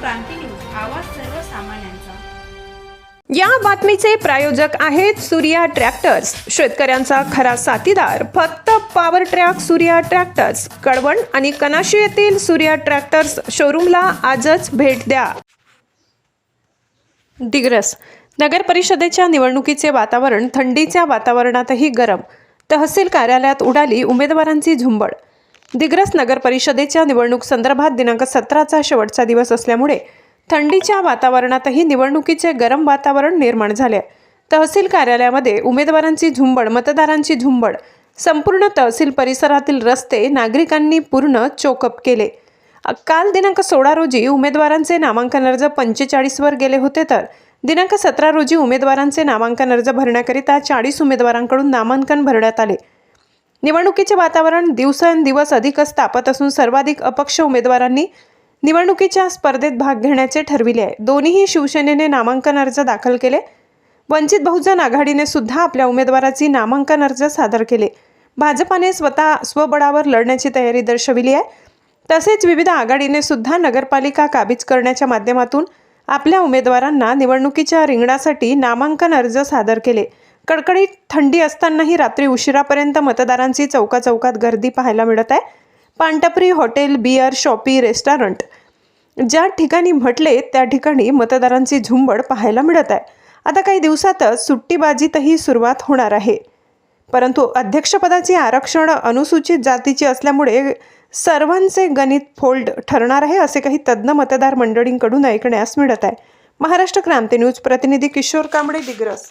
क्रांती news आवाज सर्वसामान्यांचा या बातमीचे प्रायोजक आहेत सूर्या ट्रॅक्टर्स. शेतकऱ्यांचा खरा साथीदार. फक्त power track Surya tractors Kalwan आणि कनाशी येथील सूर्या ट्रॅक्टर्स शोरूमला आजच भेट द्या. दिग्रस. नगर परिषदेच्या निवडणुकीचे वातावरण थंडीच्या वातावरणातही गरम. तहसील कार्यालयात उडाली उमेदवारांची झुंबड. दिग्रस नगर परिषदेच्या निवडणूक संदर्भात दिनांक सतराचा शेवटचा दिवस असल्यामुळे थंडीच्या वातावरणातही निवडणुकीचे गरम वातावरण निर्माण झाले. तहसील कार्यालयामध्ये उमेदवारांची झुंबड मतदारांची झुंबड संपूर्ण तहसील परिसरातील रस्ते नागरिकांनी पूर्ण चोकअप केले. काल दिनांक सोळा रोजी उमेदवारांचे नामांकन अर्ज पंचेचाळीसवर गेले होते तर दिनांक सतरा रोजी उमेदवारांचे नामांकन अर्ज भरण्याकरिता चाळीस उमेदवारांकडून नामांकन भरण्यात आले. निवडणुकीचे वातावरण दिवसेंदिवस अधिकच तापत असून सर्वाधिक अपक्ष उमेदवारांनी निवडणुकीच्या स्पर्धेत भाग घेण्याचे ठरविले आहे. दोन्हीही शिवसेनेने नामांकन अर्ज दाखल केले. वंचित बहुजन आघाडीने सुद्धा आपल्या उमेदवाराची नामांकन अर्ज सादर केले. भाजपाने स्वतः स्वबळावर लढण्याची तयारी दर्शविली आहे. तसेच विविध आघाडीने सुद्धा नगरपालिका काबीज करण्याच्या माध्यमातून आपल्या उमेदवारांना निवडणुकीच्या रिंगणासाठी नामांकन अर्ज सादर केले. कडकडीत थंडी असतानाही रात्री उशिरापर्यंत मतदारांची चौकाचौकात गर्दी पाहायला मिळत आहे. पानटपरी हॉटेल बियर शॉपी रेस्टॉरंट ज्या ठिकाणी म्हटले त्या ठिकाणी मतदारांची झुंबड पाहायला मिळत आहे. आता काही दिवसातच सुट्टीबाजीतही सुरुवात होणार आहे. परंतु अध्यक्षपदाची आरक्षण अनुसूचित जातीची असल्यामुळे सर्वांचे गणित फोल्ड ठरणार आहे असे काही तज्ज्ञ मतदार मंडळींकडून ऐकण्यास मिळत आहे. महाराष्ट्र क्रांती न्यूज प्रतिनिधी किशोर कांबळे दिग्रस